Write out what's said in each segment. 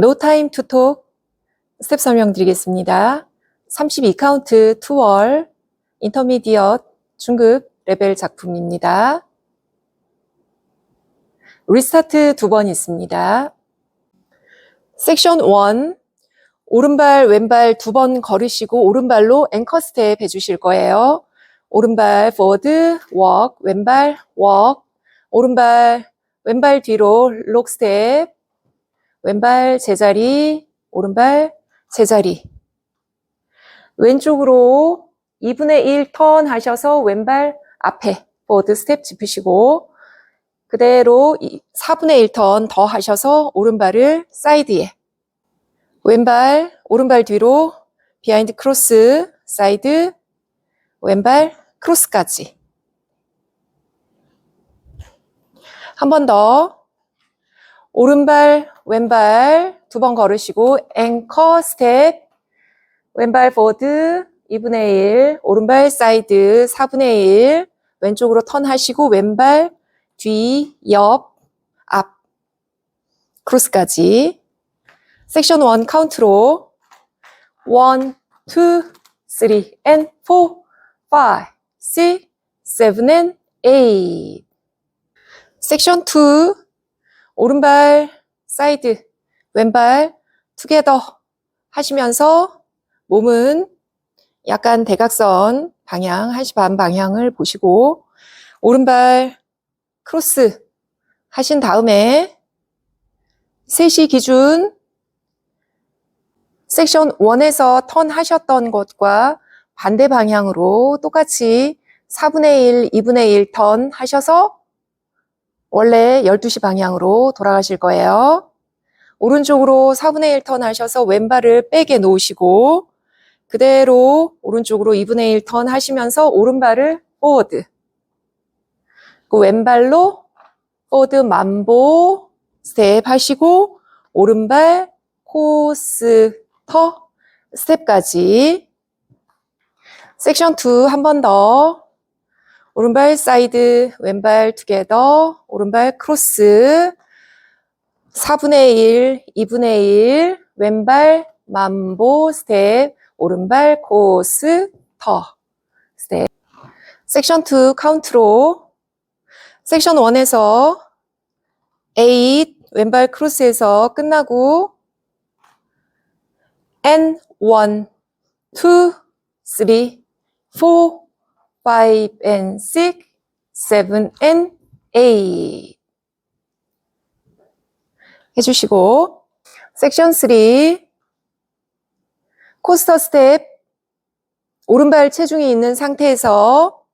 To talk. 스텝 설명드리겠습니다. 32카운트 투월 인터미디엇 중급 레벨 작품입니다. 리스타트 두 번 있습니다. 섹션 1 오른발 왼발 두 번 걸으시고 오른발로 앵커 스텝 해주실 거예요. 오른발 forward walk 왼발 walk 오른발 왼발 뒤로 록 스텝 왼발 제자리 오른발 제자리. 왼쪽으로 2분의 1 턴 하셔서 왼발 앞에 보드 스텝 짚으시고 그대로 4분의 1 턴 더 하셔서 오른발을 사이드에. 왼발 오른발 뒤로 비하인드 크로스 사이드 왼발 크로스까지. 한 번 더 오른발 왼발 두 번 걸으시고 앵커 스텝 왼발 포드 2분의 1 오른발 사이드 4분의 1 왼쪽으로 턴 하시고 왼발 뒤, 옆, 앞 크로스까지. 섹션 1 카운트로 1, 2, 3 and 4, 5, 6, 7 and 8 섹션 2 오른발 사이드 왼발 투게더 하시면서 몸은 약간 대각선 방향, 1시 반 방향을 보시고 오른발 크로스 하신 다음에 3시 기준 섹션 1에서 턴 하셨던 것과 반대 방향으로 똑같이 4분의 1, 2분의 1 턴 하셔서 원래 12시 방향으로 돌아가실 거예요. 오른쪽으로 4분의 1 턴 하셔서 왼발을 백에 놓으시고 그대로 오른쪽으로 2분의 1 턴 하시면서 오른발을 포워드. 그 왼발로 포워드 만보 스텝 하시고 오른발 코스 터 스텝까지. 섹션 2 한 번 더 오른발 사이드 왼발 투게더 오른발 크로스. 4분의 1, 2분의 1 왼발 만보 스텝 오른발 코스 터 스텝. 섹션 2 카운트로. 섹션 1에서 8 왼발 크로스에서 끝나고 N 1 2 3 4 5 and 6 7 and 8 해주시고 섹션 3 코스터 스텝 오른발 체중이 있는 상태에서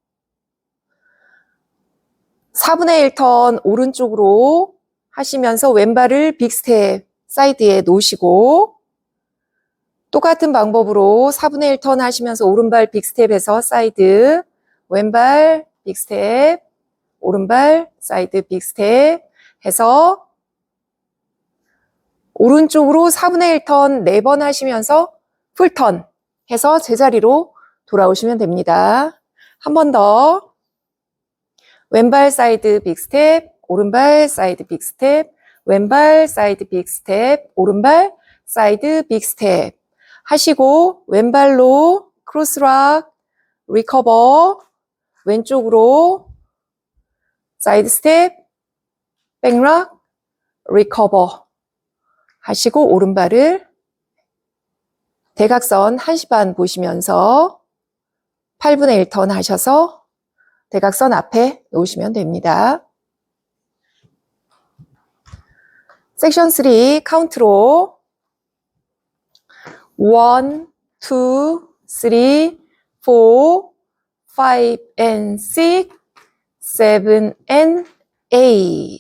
4분의 1턴 오른쪽으로 하시면서 왼발을 빅 스텝 사이드에 놓으시고 똑같은 방법으로 4분의 1턴 하시면서 오른발 빅 스텝에서 사이드 왼발 빅 스텝 오른발 사이드 빅 스텝 해서 오른쪽으로 4분의 1턴 4번 하시면서 풀턴 해서 제자리로 돌아오시면 됩니다. 한 번 더. 왼발 사이드 빅 스텝, 오른발 사이드 빅 스텝, 왼발 사이드 빅 스텝, 오른발 사이드 빅 스텝 하시고 왼발로 크로스락 리커버 왼쪽으로 사이드 스텝 백락 리커버 하시고 오른발을 대각선 1시 반 보시면서 8분의 1 턴 하셔서 대각선 앞에 놓으시면 됩니다. 섹션 3 카운트로 1, 2, 3, 4, 5 and 6, 7 and 8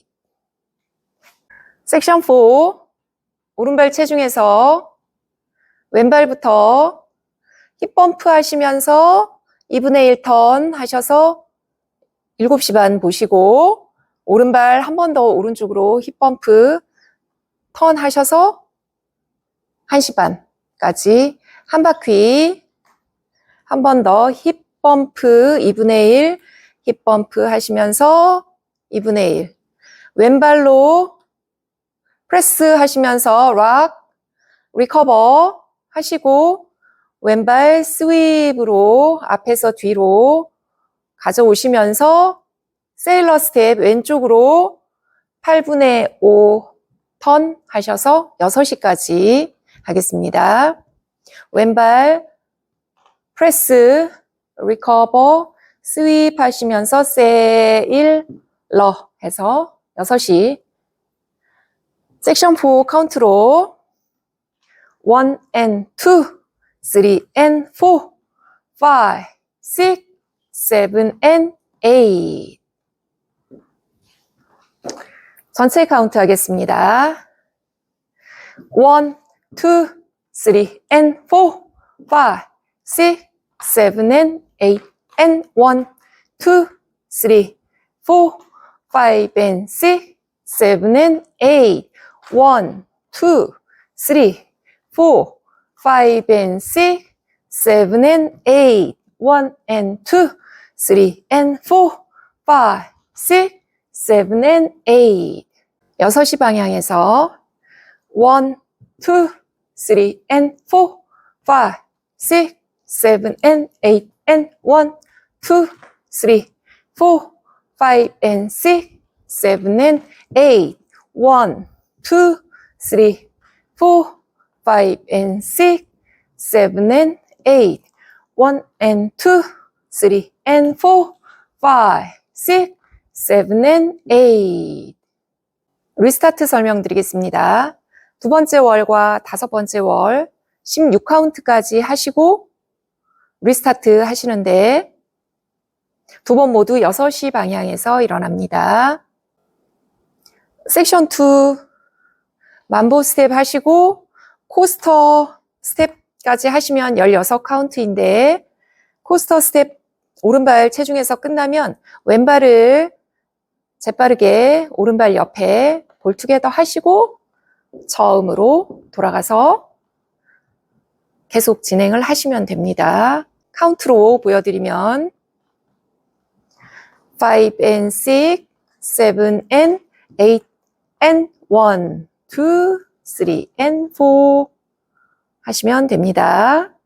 섹션 4 오른발 체중에서 왼발부터 힙 펌프 하시면서 2분의 1턴 하셔서 7시 반 보시고 오른발 한 번 더 오른쪽으로 힙 펌프 턴 하셔서 1시 반까지 한 바퀴 한 번 더 힙 펌프 2분의 1힙 펌프 하시면서 2분의 1 왼발로 프레스 하시면서 락, 리커버 하시고 왼발 스윕으로 앞에서 뒤로 가져오시면서 세일러 스텝 왼쪽으로 8분의 5 턴 하셔서 6시까지 하겠습니다. 왼발 프레스, 리커버, 스윕 하시면서 세일러 해서 6시 섹션 4 카운트로 1 and 2, 3 and 4, 5, 6, 7 and 8 전체 카운트 하겠습니다. 1, 2, 3 and 4, 5, 6, 7 and 8 and 1, 2, 3, 4, 5 and 6, 7 and 8 1, 2, 3, 4, 5 and 6, 7 and 8 1 and 2, 3 and 4, 5, 6, 7 and 8 6시 방향에서 1, 2, 3 and 4, 5, 6, 7 and 8 and 1, 2, 3, 4, 5 and 6, 7 and 8 1, 2, 3, 4, 5 and 6, 7 and 8 1 and 2, 3 and 4, 5, 6, 7 and 8 리스타트 설명드리겠습니다. 두 번째 월과 다섯 번째 월 16카운트까지 하시고 리스타트 하시는데 두 번 모두 6시 방향에서 일어납니다. 섹션 2 만보 스텝 하시고 코스터 스텝까지 하시면 16 카운트인데 코스터 스텝 오른발 체중에서 끝나면 왼발을 재빠르게 오른발 옆에 볼투게더 하시고 처음으로 돌아가서 계속 진행을 하시면 됩니다. 카운트로 보여드리면 5 and 6, 7 and 8 and 1, 2, 3 and 4 하시면 됩니다.